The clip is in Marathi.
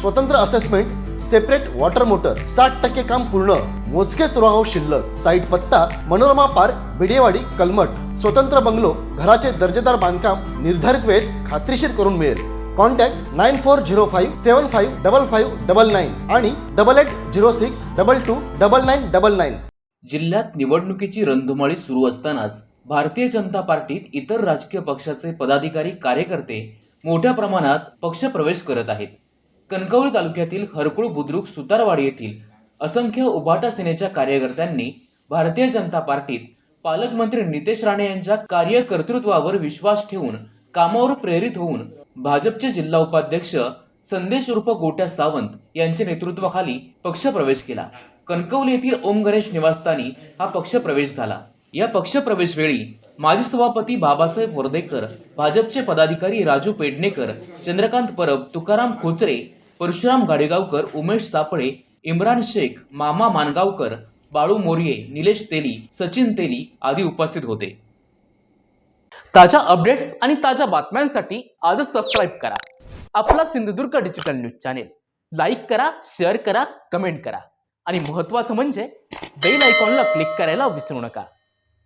स्वतंत्र असेसमेंट सेपरेट वॉटर मोटर साठ टक्के काम पूर्ण मोजकेच रो शिल्लक साईट पत्ता मनोरमा पार्क बिडेवाडी कलमट स्वतंत्र बंगलो घराचे दर्जेदार बांधकाम निर्धारित वेळेत खात्रीशीर करून मिळेल. Contact nine four zero five seven five double five double nine आणि double eight zero six double two double nine double nine जिल्ह्यात निवडणुकीची रणधुमाळी सुरू असतानाच भारतीय जनता पार्टीत इतर राजकीय पक्षाचे पदाधिकारी कार्यकर्ते मोठ्या प्रमाणात पक्षप्रवेश करत आहेत. कणकवली तालुक्यातील हरकुळ बुद्रुक सुतारवाडी येथील असंख्य उभाटा सेनेच्या कार्यकर्त्यांनी भारतीय जनता पार्टीत पालकमंत्री नितेश राणे यांच्या कार्यकर्तृत्वावर विश्वास ठेवून कामावर प्रेरित होऊन भाजपचे जिल्हा उपाध्यक्ष संदेश रूप गोट्या सावंत यांच्या नेतृत्वाखाली पक्षप्रवेश केला. कणकवली येथील ओम गणेश निवासस्थानी हा पक्षप्रवेश झाला. या पक्षप्रवेश वेळी माजी सभापती बाबासाहेब वर्देकर भाजपचे पदाधिकारी राजू पेडणेकर चंद्रकांत परब तुकाराम खोचरे परशुराम गाडेगावकर उमेश सापळे इम्रान शेख मामा मानगावकर बाळू मोरये निलेश तेली सचिन तेली आदी उपस्थित होते. ताज्या अपडेट्स आणि ताज्या बातम्यांसाठी आजच सबस्क्राईब करा. आपला Sindhudurg digital news channel like करा शेअर करा कमेंट करा. आणि महत्त्वाचं म्हणजे बेल आयकॉनला क्लिक करायला विसरू नका.